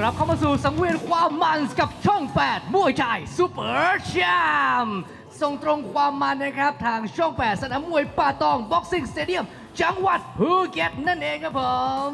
กลับเข้ามาสู่สังเวียนความมันกับช่อง 8 มวยไทยซูเปอร์แชมป์ส่งตรงความมันนะครับ ทางช่อง 8 สนามมวยป่าตองบ็อกซิ่งสเตเดียมจังหวัดภูเก็ตนั่นเองครับผม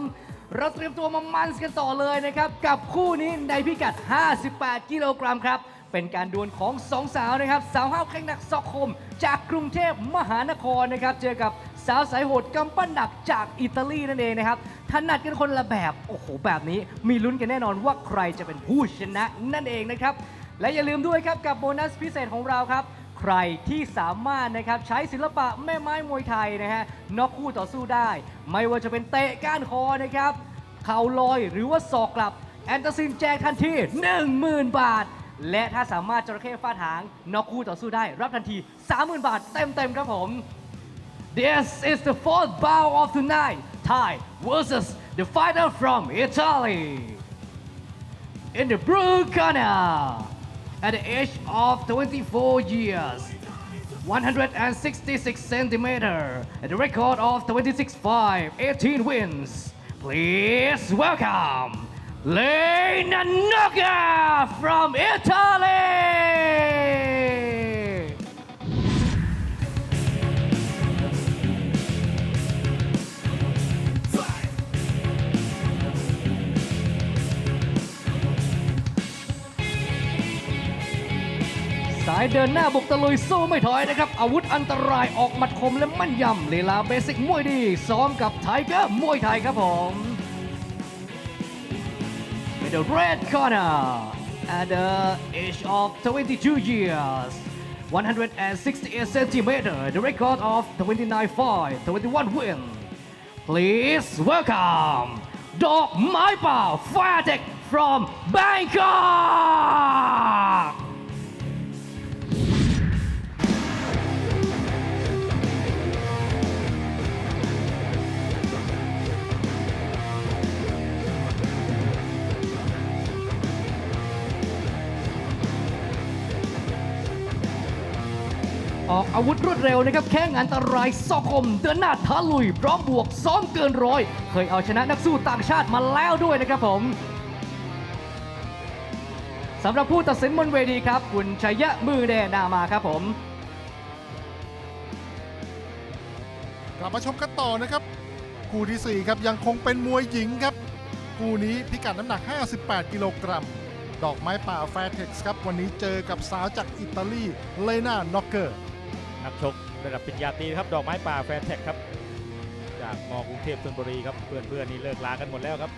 เราเตรียมตัวมามันกันต่อเลยนะครับ กับคู่นี้ในพิกัด 58 กิโลกรัมครับ เป็นการดวลของสองสาวนะครับ สาวห้าวแข่งหนักซอกคม จากกรุงเทพมหานครนะครับ เจอกับ สาวสายโหดกำปั้นหนักจากอิตาลีนั่นเองนะครับถนัดกันคนละแบบ โอ้โห แบบนี้มีลุ้นกันแน่นอนว่าใครจะเป็นผู้ชนะนั่นเองนะครับ และอย่าลืมด้วยครับกับโบนัสพิเศษของเราครับ ใครที่สามารถนะครับใช้ศิลปะแม่ไม้มวยไทยนะฮะน็อกคู่ต่อสู้ได้ ไม่ว่าจะเป็นเตะก้านคอนะครับเข่าลอยหรือว่าศอกกลับ แอนตาซินแจกทันที10,000 บาท และถ้าสามารถจระเข้ฟาดหางน็อกคู่ต่อสู้ได้ รับทันที 30,000 บาทเต็มๆครับผม This is the fourth bout of the night. Thai versus the fighter from Italy. In the blue corner at the age of 24 years 166 centimeter and a record of 26-5 18 wins. Please welcome Lena Noga from Italy ายเดินหน้าบุกตะลุยสู้ไม่ถอยนะครับ อาวุธอันตรายออกหมัดคมและมั่นยำลีลาเบสิกมวยดี ซ้อมกับไทเกอร์มวยไทยครับผม In the red corner at the age of 22 years 168 centimeter the record of 29-5 21 win Please welcome ดอกไม้ป่า Fatek from Bangkok ออกอาวุธรวดเร็วนะครับแข้งอันตรายซอกคมเดินหน้าท้าลุย พร้อมบวกซ้อมเกินร้อย เคยเอาชนะนักสู้ต่างชาติมาแล้วด้วยนะครับผมสำหรับผู้ตัดสินบนเวทีครับ คุณชัยยะมือแดนามาครับผม กลับมาชมกันต่อนะครับคู่ที่ 4 ครับ ยังคงเป็นมวยหญิงครับคู่นี้พิกัดน้ำหนัก 58 กิโลกรัม ดอกไม้ป่าแฟร์เท็กซ์ครับ วันนี้เจอกับสาวจากอิตาลีเลนาน็อกเกอร์ นักชกระดับปริญญาตรีครับดอกไม้ป่าแฟร์แท็กครับ จากมกรุงเทพธนบุรีครับเพื่อนๆนี่เลิกลากันหมดแล้วครับ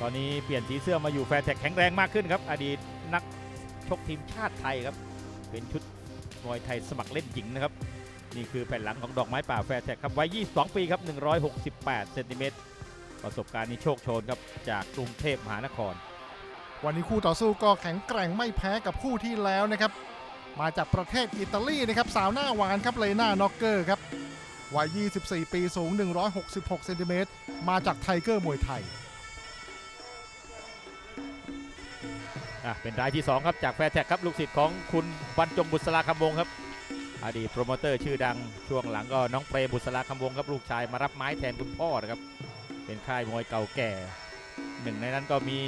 ตอนนี้เปลี่ยนสีเสื้อมาอยู่แฟร์แท็กแข็งแรงมากขึ้นครับ อดีตนักชกทีมชาติไทยครับ เป็นชุดมวยไทยสมัครเล่นหญิงนะครับนี่คือแผ่นหลังของดอกไม้ป่าแฟร์แท็กครับวัย 22 ปีครับ 168 เซนติเมตร ประสบการณ์นี้โชคโชนครับ จากกรุงเทพมหานคร วันนี้คู่ต่อสู้ก็แข็งแกร่งไม่แพ้กับคู่ที่แล้วนะครับ มาจากประเทศอิตาลีนะครับสาวหน้าหวานครับเลนาน็อกเกอร์ครับวัย 24 ปีสูง 166 เซนติเมตร มาจากไทเกอร์มวยไทยอะเป็นรายที่ 2 ครับ จากแฟร์แท็กครับ ลูกศิษย์ของคุณบรรจงบุษราคำวงครับ อดีตโปรโมเตอร์ชื่อดังช่วงหลังก็น้องเปรมบุษราคำวงครับ ลูกชายมารับไม้แทนคุณพ่อนะครับ เป็นค่ายมวยเก่าแก่หนึ่งในนั้นก็มี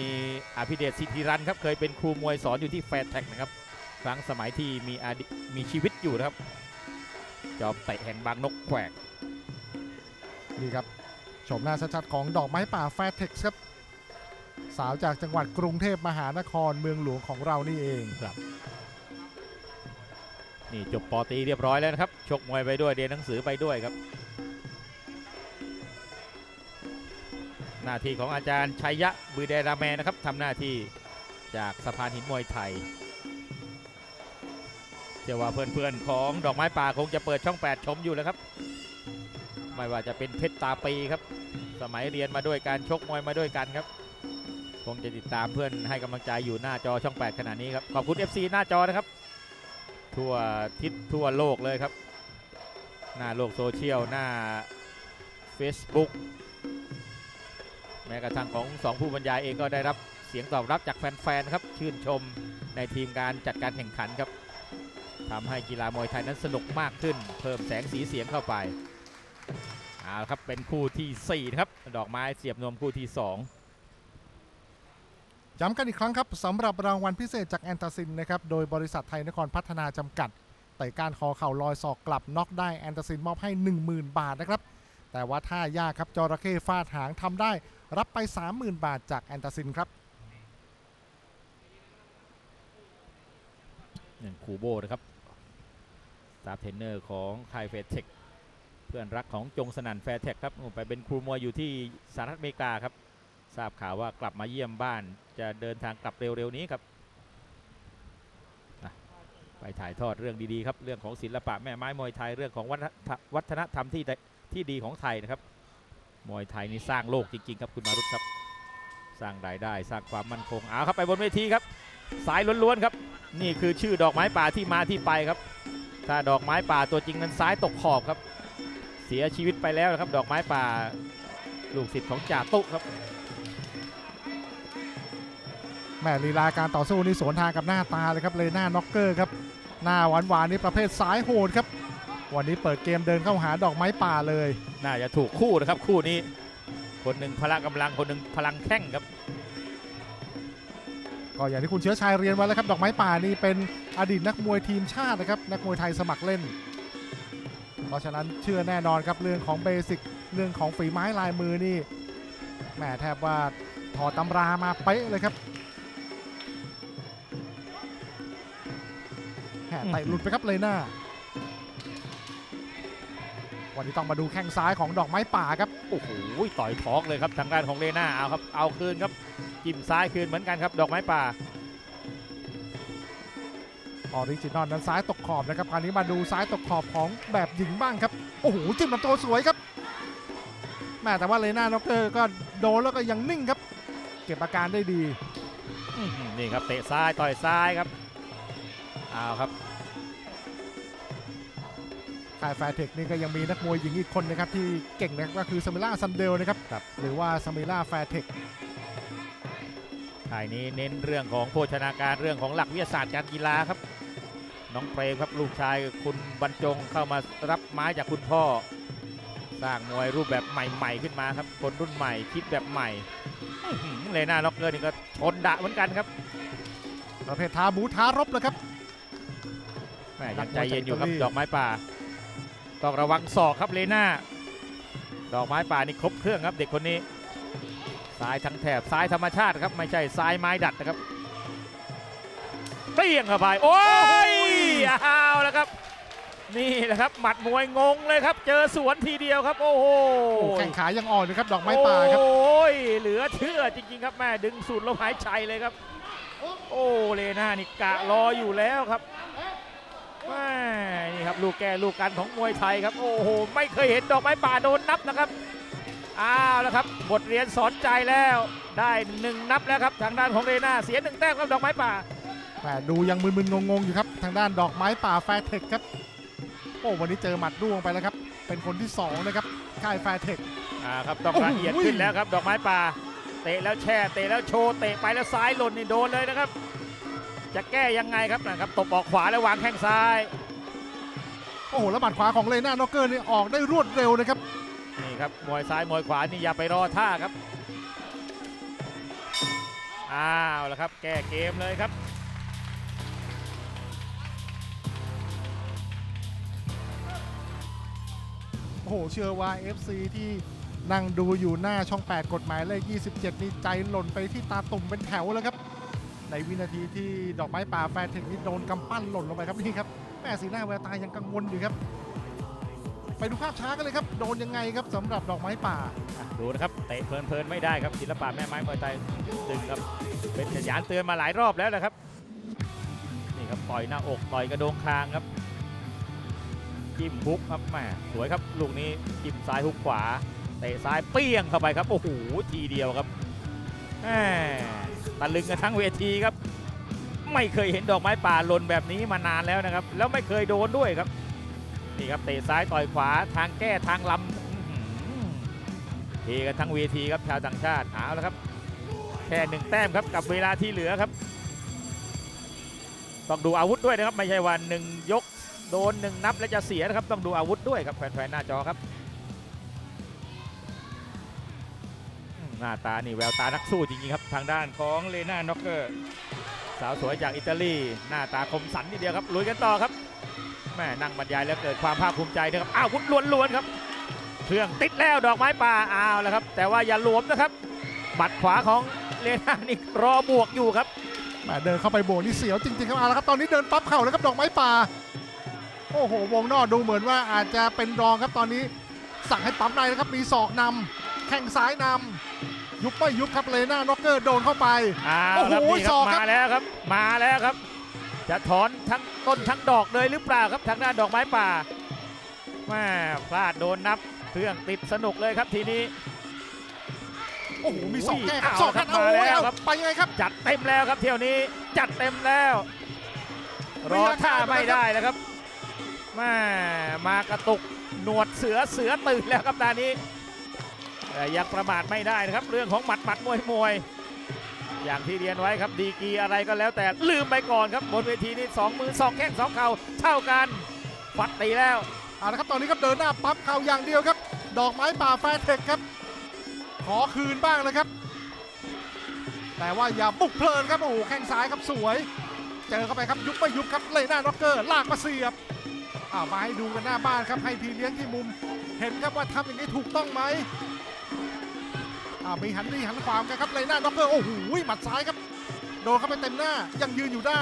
อภิเดชสิทธิรันครับ เคยเป็นครูมวยสอนอยู่ที่แฟร์แท็กนะครับ ครั้งสมัยที่มีอดีมีชีวิตอยู่นะครับ จอมเตะแห่งบางนกแขวกนี่ครับชมหน้าชัดๆของดอกไม้ป่าแฟร์เท็กซ์ครับสาวจากจังหวัดกรุงเทพมหานครเมืองหลวงของเรานี่เองนี่จบปอตรีเรียบร้อยแล้วนะครับ ชกมวยไปด้วยเรียนหนังสือไปด้วยครับ หน้าที่ของอาจารย์ชัยยะบือเดราแมนะครับทำหน้าที่จากสะพานหินมวยไทย เชื่อว่าเพื่อนๆของดอกไม้ป่าคงจะเปิดช่อง 8 ชมอยู่แล้วครับ ไม่ว่าจะเป็นเพชรตาปีครับ สมัยเรียนมาด้วยการชกมวยมาด้วยกันครับ คงจะติดตามเพื่อนให้กำลังใจอยู่หน้าจอช่อง 8 ขณะนี้ครับ ขอบคุณ FC หน้าจอนะครับ ทั่วทิศทั่วโลกเลยครับ หน้าโลกโซเชียลหน้า Facebook แม้กระทั่งของสองผู้บรรยายเองก็ได้รับเสียงตอบรับจากแฟนๆครับชื่นชมในทีมการจัดการแข่งขันครับ ทำให้กีฬามวยไทยนั้นสนุกมากขึ้น เพิ่มแสงสีเสียงเข้าไปเอาละครับเป็นคู่ที่4นะครับดอกไม้เสียบนวมคู่ที่ 2 ย้ำกันอีกครั้งครับสำหรับรางวัลพิเศษจากแอนตาซินนะครับโดยบริษัทไทยนครพัฒนาจำกัดไต่ก้านคอเข่าลอยศอกกลับน็อกได้แอนตาซินมอบให้ 10,000 บาทนะครับ แต่ว่าถ้ายากครับจระเข้ฟาดหางทำได้รับไป 30,000 บาทจากแอนตาซินครับหนึ่งคูโบนะครับส ตาเทรนเนอร์ของค่ายเฟเทคเพื่อนรักของจงสนั่นแฟร์เทคครับไปเป็นครูมวยอยู่ที่สหรัฐอเมริกาครับ ทราบข่าวว่ากลับมาเยี่ยมบ้าน จะเดินทางกลับเร็วๆนี้ครับไปถ่ายทอดเรื่องดีๆครับเรื่องของศิลปะแม่ไม้มวยไทยเรื่องของวัฒนธรรมที่ด้ที่ดีของไทยนะครับมวยไทยนี่สร้างโลกจริงๆครับคุณมารุตครับ สร้างรายได้สร้างความมั่นคงเอาครับไปบนเวทีครับ สายล้วนๆครับ นี่คือชื่อดอกไม้ป่าที่มาที่ไปครับ ถ้าดอกไม้ป่าตัวจริงนั้นซ้ายตกขอบครับ เสียชีวิตไปแล้วนะครับ ดอกไม้ป่าลูกศิษย์ของจ่าตุครับแหม่ลีลาการต่อสู้นี่สวนทางกับหน้าตาเลยครับเลยหน้าน็อกเกอร์ครับหน้าหวานหวานๆนี่ประเภทสายโหดครับ วันนี้เปิดเกมเดินเข้าหาดอกไม้ป่าเลย น่าจะถูกคู่นะครับคู่นี้ คนหนึ่งพละกำลังคนหนึ่งพลังแข้งครับ ก็อย่างที่คุณเชื้อชายเรียนไว้แล้วครับดอกไม้ป่านี่เป็น อดีตนักมวยทีมชาตินะครับนักมวยไทยสมัครเล่น เพราะฉะนั้นเชื่อแน่นอนครับเรื่องของเบสิกเรื่องของฝีไม้ลายมือนี่แหมแทบว่าถอดตำรามาเป๊ะเลยครับแหมเตะหลุดไปครับเลยหน้า วันนี้ต้องมาดูแข้งซ้ายของดอกไม้ป่าครับ โอ้โหต่อยท้องเลยครับทางด้านของเลน่าเอาครับเอาคืนครับจิ้มซ้ายคืนเหมือนกันครับ ดอกไม้ป่า ออริจินอลนั้นซ้ายตกขอบนะครับคราวนี้มาดูซ้ายตกขอบของแบบหญิงบ้างครับ โอ้โหจิ้มลำตัวสวยครับแม่แต่ว่าเลน่าน็อกเกอร์ก็โดนแล้วก็ยังนิ่งครับ เก็บอาการได้ดีอื้อหือนี่ครับเตะซ้ายต่อยซ้ายครับเอาครับค่ายแฟร์เทคนี่ก็ยังมีนักมวยหญิงอีกคนนะครับที่เก่งนะครับก็คือสมิล่าซันเดลนะครับครับหรือว่าสมิล่าแฟร์เทคค่ายนี้เน้นเรื่องของโภชนาการเรื่องของหลักวิทยาศาสตร์การกีฬาครับ น้องเปรมครับลูกชายคุณบรรจงเข้ามารับไม้จากคุณพ่อ สร้างมวยรูปแบบใหม่ ๆ ขึ้นมาครับ คนรุ่นใหม่คิดแบบใหม่อื้อหือเลน่าล็อกเกอร์นี่ก็ชนดะเหมือนกันครับ ประเภทท้าบูท้ารบเลยครับแม่ยังใจเย็นอยู่ครับนักมวยจากอิตาลีดอกไม้ป่า ต้องระวังศอกครับเลน่าดอกไม้ป่านี่ครบเครื่องครับเด็กคนนี้ซ้ายทั้งแถบซ้ายธรรมชาติครับไม่ใช่ซ้ายไม้ดัดนะครับ เปรี้ยงเข้าไป โอ้ยเอาแล้วครับ นี่แหละครับ หมัดมวยงงเลยครับ เจอสวนทีเดียวครับ โอ้โหโอ้แข้งขายังอ่อนอยู่ครับ ดอกไม้ป่าครับ โอ้ยเหลือเชื่อจริง ๆ ครับแม่ดึงสูดลมหายใจเลยครับ โอ้เลน่านี่กะรออยู่แล้วครับแม่นี่ครับลูกแก่ลูกกันของมวยไทยครับ โอ้โห ไม่เคยเห็นดอกไม้ป่าโดนนับนะครับอ้าวแล้วครับบทเรียนสอนใจแล้ว ได้หนึ่งนับแล้วครับทางด้านของเลน่าเสียหนึ่งแต้มครับดอกไม้ป่า แหมดูยังมึนๆงงๆอยู่ครับ ทางด้านดอกไม้ป่าแฟร์เทคครับ โอ้วันนี้เจอหมัดร่วงไปแล้วครับ เป็นคนที่สองนะครับค่ายแฟร์เทคอ่าครับต้องโอ้โหละเอียดขึ้นแล้วครับ ดอกไม้ป่า เตะแล้วแช่เตะแล้วโชว์เตะไปแล้วซ้ายหล่นนี่โดนเลยนะครับ จะแก้ยังไงครับนะครับตบออกขวาแล้ววางแข้งซ้ายโอ้โหแล้วหมัดขวาของเลน่าน็อกเกอร์นี่ออกได้รวดเร็วนะครับนี่ครับมวยซ้ายมวยขวานี่อย่าไปรอท่าครับอ้าวแล้วครับ แก้เกมเลยครับ โอ้โห เชื่อว่า FC ที่นั่งดูอยู่หน้าช่อง 8 กฎหมายเลข 27 นี่ใจหล่นไปที่ตาตุ่มเป็นแถวแล้วครับ ในวินาทีที่ดอกไม้ป่าแฟร์เทคนี่โดนกำปั้นหล่นลงไปครับนี่ครับแม่สีหน้าแววตายังกังวลอยู่ครับ ไปดูภาพช้ากันเลยครับ โดนยังไงครับสำหรับดอกไม้ป่า ดูนะครับเตะเพลินๆไม่ได้ครับศิลปะแม่ไม้มวยไทยดึงครับ เป็นสัญญาณเตือนมาหลายรอบแล้วนะครับนี่ครับต่อยหน้าอกต่อยกระโดงคางครับ จิ้มฮุกครับแหมสวยครับลูกนี้จิ้มซ้ายฮุกขวาเตะซ้ายเปี้ยงเข้าไปครับโอ้โหทีเดียวครับแหมตะลึงกันทั้งเวทีครับ ไม่เคยเห็นดอกไม้ป่าหล่นแบบนี้มานานแล้วนะครับ แล้วไม่เคยโดนด้วยครับนี่ครับเตะซ้ายต่อยขวาทางแก้ทางลำอื้อหือเฮกันทั้งเวทีครับชาวต่างชาติเอาแล้วครับแค่หนึ่งแต้มครับกับเวลาที่เหลือครับ ต้องดูอาวุธด้วยนะครับ ไม่ใช่ว่าหนึ่งยก โดนหนึ่งนับแล้วจะเสียนะครับต้องดูอาวุธด้วยครับแฟนๆหน้าจอครับอืมน้าตานี่แววตานักสู้จริงๆครับทางด้านของเลน่าน็อกเกอร์สาวสวยจากอิตาลีหน้าตาคมสันทีเดียวครับลุยกันต่อครับแม่นั่งบรรยายแล้วเกิดความภาคภูมิใจนะครับอ้าววุ้นล้วนๆครับเครื่องติดแล้วดอกไม้ป่าอ้าวแล้วครับ แต่ว่าอย่าหลวมนะครับบัดขวาของเลน่านี่รอบวกอยู่ครับแม่เดินเข้าไปโบกนี่เสียวจริงๆครับเอาละครับตอนนี้เดินปั๊บเข่าแล้วครับดอกไม้ป่า โอ้โห วงนอกดูเหมือนว่าอาจจะเป็นรองครับตอนนี้ สั่งให้ปั๊มในนะครับ มีศอกนำแข้งซ้ายนำยุบไม่ยุบครับเลน่าน็อกเกอร์โดนเข้าไป อ้าวโอ้โหครับนี่คศรัอบกครับ มาแล้วครับ มาแล้วครับ จะถอนทั้งต้นทั้งดอกเลยหรือเปล่าครับทางด้านดอกไม้ป่าแม่พลาดโดนนับเครื่องติดสนุกเลยครับทีนี้ โอ้โห มีศอกแก้ครับเอาศอกครับครับเอามาแล้วเอาครับไปยังไงครับ จัดเต็มแล้วครับเที่ยวนี้จัดเต็มแล้ว รอท่าไม่ได้แล้วครับ แม่มากระตุกหนวดเสือเสือตื่นแล้วครับตอนนี้แต่ยังประมาทไม่ได้นะครับ เรื่องของหมัดหมัดมวยมวย อย่างที่เรียนไว้ครับดีกีอะไรก็แล้วแต่ลืมไปก่อนครับบนเวทีนี้สองมือสองแข้งสองเข่าเท่ากันฟัดตีแล้วเอาละครับตอนนี้ครับเดินหน้าปั๊บเข่าอย่างเดียวครับ ดอกไม้ป่าแฟร์เทคครับ ขอคืนบ้างเลยครับ แต่ว่าอย่าบุกเพลินครับโอ้โหแข้งซ้ายครับสวย เจอเข้าไปครับยุบไม่ยุบครับเลยหน้าน็อกเกอร์ลากมาเสียบ อ้าวมาให้ดูกันหน้าบ้านครับให้พี่เลี้ยงที่มุม เห็นครับว่าทำอย่างนี้ถูกต้องไหมอ้าวมีหันดีหันขวามกันครับเลยหน้าน็อกเกอร์โอ้โหหมัดซ้ายครับ โดนเข้าไปเต็มหน้ายังยืนอยู่ได้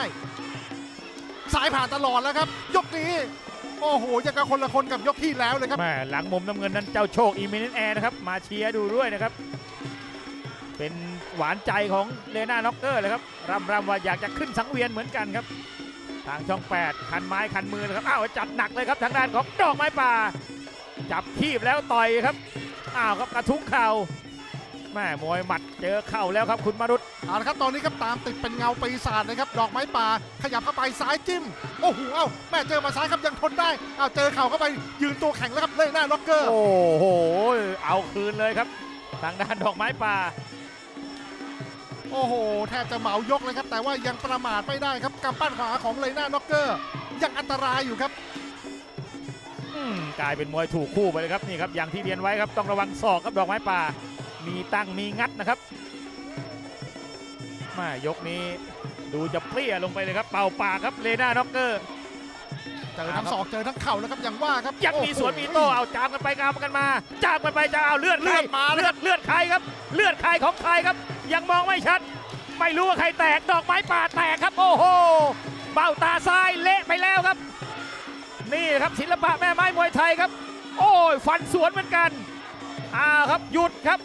สายผ่านตลอดแล้วครับ ยกนี้ โอ้โหยังกับคนละคนกับยกที่แล้วเลยครับแม่หลังมุมน้ำเงินนั้นเจ้าโชคอีเมนแอร์นะครับมาเชียร์ดูด้วยนะครับ เป็นหวานใจของเลน่าน็อกเกอร์เลยครับรำรำว่าอยากจะขึ้นสังเวียนเหมือนกันครับ ทางช่อง 8 คันไม้คันมือนะครับอ้าวจัดหนักเลยครับทางด้านของดอกไม้ป่า จับคีบแล้วต่อยครับอ้าวครับกระทุ้งเข่าแม่มวยหมัดเจอเข่าแล้วครับคุณมารุตเอาละครับตอนนี้ครับตามติดเป็นเงาปีศาจนะครับ ดอกไม้ป่าขยับเข้าไปซ้ายจิ้ม โอ้โหเอ้าแม่เจอมาซ้ายครับยังทนได้เอาเจอเข่าเข้าไปยืนตัวแข็งแล้วครับเลยหน้าล็อกเกอร์โอ้โหเอาคืนเลยครับทางด้านดอกไม้ป่า โอ้โห แทบจะเหมายกเลยครับ แต่ว่ายังประมาทไม่ได้ครับกำปั้นขวาของเลยหน้าน็อกเกอร์ ยังอันตรายอยู่ครับอืมกลายเป็นมวยถูกคู่ไปเลยครับนี่ครับอย่างที่เรียนไว้ครับต้องระวังศอกครับดอกไม้ป่า มีตั้งมีงัดนะครับมายกนี้ดูจะเปรี้ยลงไปเลยครับ เป่าปากครับเลน่าน็อกเกอร์เจอทั้งศอกเจอทั้งเข่าแล้วครับอย่างว่าครับยังมีโอ้โหสวนมีโต้เอาจามกันไปงามกันมาจามกันไปจะเอาเลือดใครเลือดมาแล้วเลือดเลือดใครครับ เลือดใครของใครครับ ยังมองไม่ชัด ไม่รู้ว่าใครแตกดอกไม้ป่าแตกครับโอ้โหเบ้าตาซ้ายเละไปแล้วครับ นี่ครับศิลปะแม่ไม้มวยไทยครับ โอ้ยฟันสวนเหมือนกันอ้าวครับหยุดครับ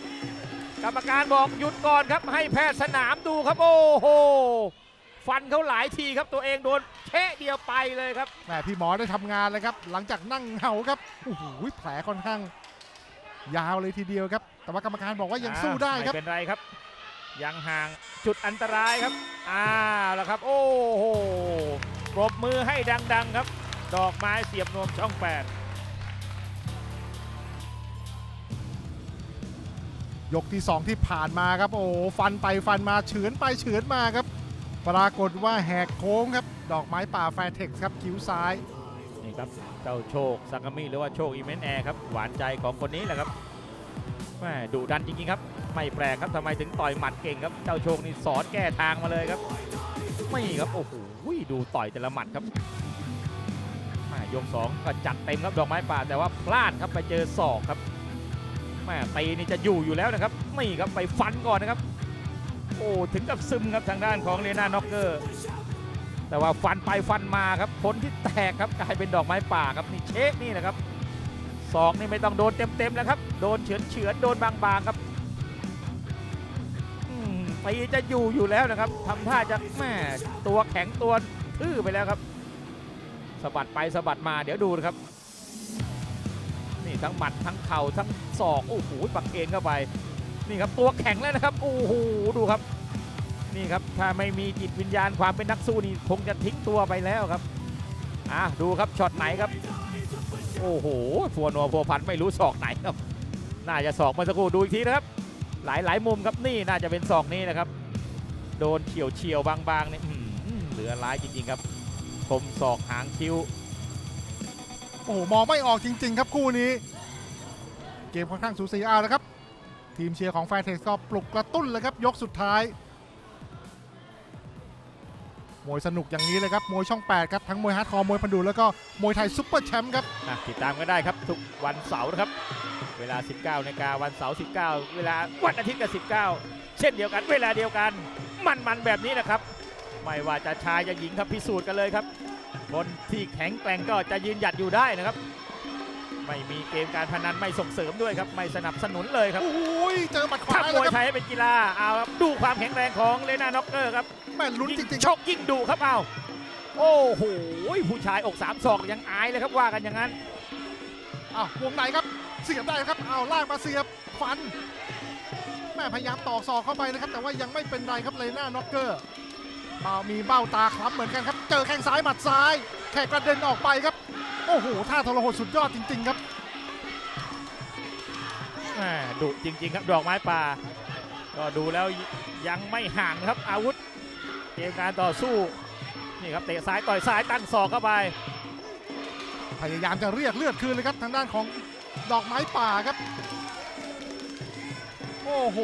กรรมการบอกหยุดก่อนครับ ให้แพทย์สนามดูครับโอ้โหฟันเขาหลายทีครับตัวเองโดนแค่เดียวไปเลยครับแม่พี่หมอได้ทำงานเลยครับ หลังจากนั่งเหงาครับโอ้โหแผลค่อนข้างยาวเลยทีเดียวครับ แต่ว่ากรรมการบอกว่ายังสู้ได้ครับไม่เป็นไรครับ ยังห่างจุดอันตรายครับอ้าวแล้วครับ โอ้โหปรบมือให้ดัง ๆ ครับ ดอกไม้เสียบนวมช่องแปดยกที่ 2 ที่ผ่านมาครับ โอ้โหฟันไปฟันมาเฉือนไปเฉือนมาครับ ปรากฏว่าแหกโค้งครับ ดอกไม้ป่าแฟร์เท็กซ์ครับคิ้วซ้าย นี่ครับ เจ้าโชคสังกามิหรือว่าโชคอีเมนแอร์ครับ หวานใจของคนนี้แหละครับ แม่ดุดันจริงๆครับ ไม่แปลกครับทำไมถึงต่อยหมัดเก่งครับ เจ้าโชคนี่สอนแก้ทางมาเลยครับ ไม่ครับ โอ้โหดูต่อยแต่ละหมัดครับแม่ยกสองก็จัดเต็มครับดอกไม้ป่าแต่ว่าพลาดครับไปเจอศอกครับแม่ตีนี่จะอยู่อยู่แล้วนะครับนี่ครับไปฟันก่อนนะครับ โอ้ถึงกับซึมครับทางด้านของเลน่าน็อกเกอร์ แต่ว่าฟันไปฟันมาครับผลที่แตกครับกลายเป็นดอกไม้ป่าครับนี่เช็คนี่นะครับ ศอกนี่ไม่ต้องโดนเต็มๆแล้วครับ โดนเฉือนเฉือนโดนบางๆครับอืมตีจะอยู่อยู่แล้วนะครับทำท่าจะแม่ตัวแข็งตัวทื่อไปแล้วครับสะบัดไปสะบัดมาเดี๋ยวดูนะครับ นี่ทั้งหมัดทั้งเข่าทั้งศอกโอ้โหปักเอนเข้าไป นี่ครับตัวแข็งแล้วนะครับโอ้โหดูครับ นี่ครับถ้าไม่มีจิตวิญญาณความเป็นนักสู้นี่คงจะทิ้งตัวไปแล้วครับอะดูครับช็อตไหนครับ โอ้โหฟัวนัวฟัวพันไม่รู้ศอกไหนครับ น่าจะศอกเมื่อสักครู่ดูอีกทีนะครับ หลายหลายมุมครับนี่น่าจะเป็นศอกนี้นะครับ โดนเฉียวเฉียวบางๆนี่เหลือร้ายจริงๆครับคมศอกหางคิ้ว โอ้โหมองไม่ออกจริง ๆ ครับคู่นี้ เกมค่อนข้างสูสีเอาแล้วครับ ทีมเชียร์ของแฟร์เท็กก็ปลุกกระตุ้นเลยครับยกสุดท้าย มวยสนุกอย่างนี้เลยครับ มวยช่อง 8 ครับ ทั้งมวยฮาร์ดคอร์มวยพันดูแล้วก็มวยไทยซุปเปอร์แชมป์ครับอะติดตามก็ได้ครับ ทุกวันเสาร์นะครับ เวลา 19นาฬิกาวันเสาร์ 19 เวลาวันอาทิตย์กับ 19 เช่นเดียวกัน เวลาเดียวกัน มันๆแบบนี้นะครับ ไม่ว่าจะชายจะหญิงครับพิสูจน์กันเลยครับ คนที่แข็งแกร่งก็จะยืนหยัดอยู่ได้นะครับ ไม่มีเกมการพนันไม่ส่งเสริมด้วยครับไม่สนับสนุนเลยครับโอ้ยเจอหมัดขวาถ้ามแล้ววยครับไทยให้เป็นกีฬาเอาครับดูความแข็งแรงของเลนาน็อกเกอร์ครับ แม่ลุ้นจยิ่งริงชๆครับกยิ่งดุครับเอาโอ้โหผู้ชายอกสามศอกยังอายเลยครับว่ากันอย่างนั้นอ้าววงในครับเสียบได้ครับเอาลากมาเสียบฟันแม่พยายามต่อศอกเข้าไปนะครับ แต่ว่ายังไม่เป็นไรครับเลน่าน็อกเกอร์เบามีเบ้าตาคล้ำเหมือนกันครับ เจอแข้งซ้ายหมัดซ้ายแค่กระเด็นออกไปครับ โอ้โหท่าทรหดสุดยอดจริง ๆครับแหม่ดุจริง ๆ ครับดอกไม้ป่า ก็ดูแล้วยังไม่ห่างครับอาวุธ เกมการต่อสู้นี่ครับเตะซ้ายต่อยซ้ายตั้งศอกเข้าไป พยายามจะเรียกเลือดคืนเลยครับทางด้านของดอกไม้ป่าครับ โอ้โห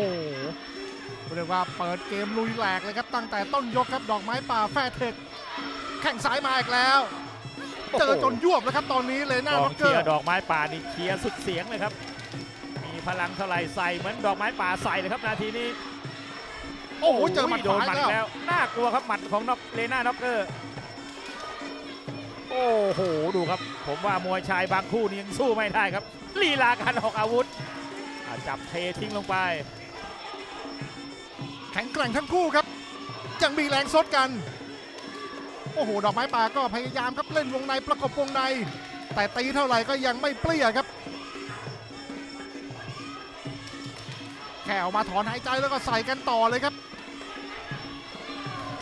เรียกว่าเปิดเกมลุยแหลกเลยครับตั้งแต่ต้นยกครับดอกไม้ป่าแฟร์เทคแข่งซ้ายมาอีกแล้วเจอจนยวบแล้วครับตอนนี้เลยหน้ากอน็งอกเกเชีอยร์ร์ดอกไม้ป่านี่เชียร์สุดเสียงเลยครับ มีพลังเท่าไหร่ใส่เหมือนดอกไม้ป่าใส่เลยครับนาทีนี้ โอ้โหเจอหมัดโดขนวาหมัดแล้วแล้วน่ากลัวครับหมัดของนอกเลน่าน็อกเกอร์ โอ้โห ดูครับ ผมว่ามวยชายบางคู่นี่ยังสู้ไม่ได้ครับลีลาการออกอาวุธอะจับเททิ้งลงไป แข็งแกร่งทั้งคู่ครับ ยังมีแรงซดกัน โอ้โห ดอกไม้ป่าก็พยายามครับเล่นวงในประกบวงใน แต่ตีเท่าไหร่ก็ยังไม่เปรี้ยครับ แค่ออกมาถอนหายใจแล้วก็ใส่กันต่อเลยครับ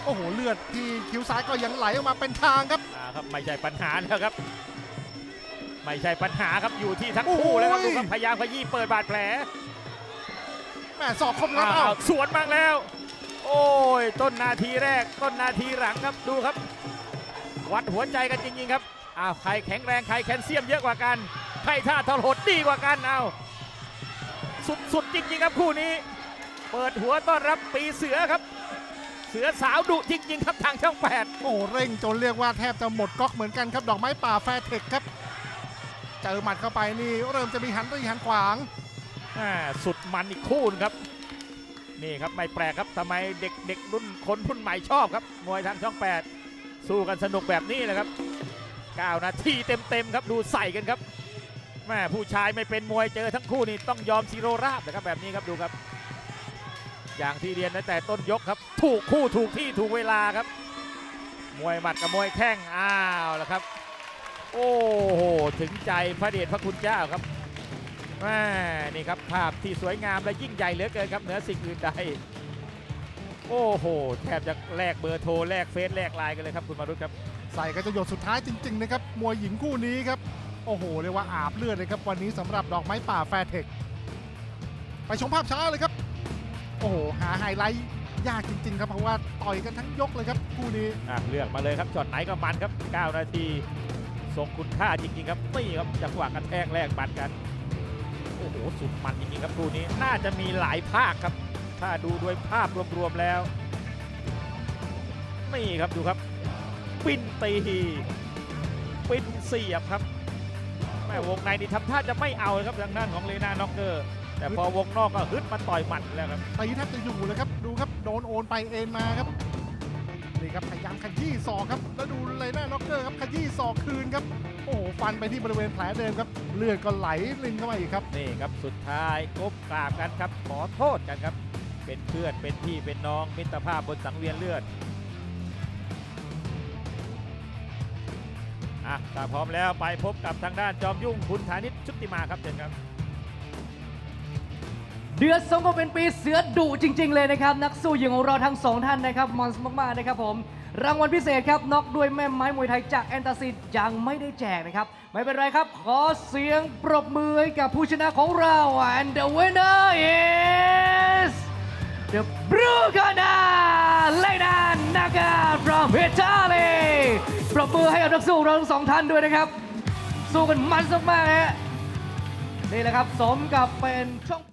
โอ้โหเลือดที่คิ้วซ้ายก็ยังไหลออกมาเป็นทางครับอ่าครับ ไม่ใช่ปัญหาแล้วครับ ไม่ใช่ปัญหาครับอยู่ที่ทั้งคู่แล้วครับโอ้ดูยครับพยายามขยี้เปิดบาดแผลแม่ศอกคมครับอ้าเอ้าวสวนมากแล้ว โอ้ย ต้นนาทีแรก ต้นนาทีหลังครับดูครับ วัดหัวใจกันจริงๆครับอ้าวใครแข็งแรงใครแคลเซียมเยอะกว่ากันใครท่าทรหดดีกว่ากันเอา สุดๆจริงๆครับคู่นี้ เปิดหัวต้อนรับปีเสือครับ เสือสาวดุจริงๆครับทางช่องแปดโอ้โหเร่งจนเรียกว่าแทบจะหมดก๊อกเหมือนกันครับ ดอกไม้ป่าแฟร์เทคครับเจอหมัดเข้าไปนี่เริ่มจะมีหันรีหันขวางอ่าสุดมันอีกคู่นึงครับ นี่ครับไม่แปลกครับทำไมเด็กเด็กรุ่นคนรุ่นใหม่ชอบครับมวยทางช่อง8สู้กันสนุกแบบนี้เลยครับ 9 นาทีเต็มๆครับดูใส่กันครับแม่ผู้ชายไม่เป็นมวยเจอทั้งคู่นี่ต้องยอมซีโรราบนะครับแบบนี้ครับดูครับ อย่างที่เรียนตั้งแต่ต้นยกครับ ถูกคู่ถูกที่ถูกเวลาครับ มวยหมัดกับมวยแข้งอ้าวแล้วครับ โอ้โหถึงใจพระเดชพระคุณเจ้าครับแม่นี่ครับภาพที่สวยงามและยิ่งใหญ่เหลือเกินครับเหนือสิ่งอื่นใดโอ้โห แทบจะแลกเบอร์โทรแลกเฟซแลกไลน์กันเลยครับคุณมารุตครับ ใส่กันจนหยดสุดท้ายจริง ๆ นะครับ มวยหญิงคู่นี้ครับ โอ้โหเรียกว่าอาบเลือดเลยครับวันนี้สำหรับดอกไม้ป่าแฟร์เทคไปชมภาพช้าเลยครับ โอ้โหหาไฮไลท์ยากจริง ๆ ครับเพราะว่าต่อยกันทั้งยกเลยครับคู่นี้ อะเลือกมาเลยครับช็อตไหนก็มันครับ 9 นาทีทรงคุณค่าจริงๆครับนี่ครับจังหวะกระแทกแลกบัตรกันโอ้โหสุดมันจริงๆครับคู่นี้น่าจะมีหลายภาคครับ ถ้าดูด้วยภาพรวมๆแล้วนี่ครับดูครับ ปิ้นตีปิ้นเสียบครับ ม่วงในนี่ทำท่าจะไม่เอาเลยครับทางด้านของเลนาน็อกเกอร์ แต่พอวงนอกก็ฮึดมาต่อยหมัดแล้วครับตีแทบจะอยู่เลยครับ ดูครับโดนโอนไปเอ็นมาครับนี่ครับพยายามขยี้ศอกครับ แล้วดูเลยหน้าน็อกเกอร์ครับขยี้ศอกคืนครับโอ้โหฟันไปที่บริเวณแผลเดิมครับ เลือดก็ไหลลินเข้ามาอีกครับนี่ครับสุดท้ายกบกราบกันครับขอโทษกันครับ เป็นเพื่อนเป็นพี่เป็นน้องมิตรภาพบนสังเวียนเลือด อะถ้าพร้อมแล้วไปพบกับทางด้านจอมยุ่งคุณฐานิชชุติมาครับเชิญครับเดือดสมก็เป็นปีเสือดุจริง ๆ เลยนะครับ นักสู้หญิงของเราทั้งสองท่านนะครับมอนส์มากๆนะครับผมรางวัลพิเศษครับน็อกด้วยแม่ไม้มวยไทยจากแอนตาซินยังไม่ได้แจกนะครับ ไม่เป็นไรครับ ขอเสียงปรบมือให้กับผู้ชนะของเรา and the winner is the blue corner Lena Naga from Italy ปรบมือให้กับนักสู้เราทั้งสองท่านด้วยนะครับ สู้กันมันมากๆฮะนี่แหละครับ สมกับเป็นช่อง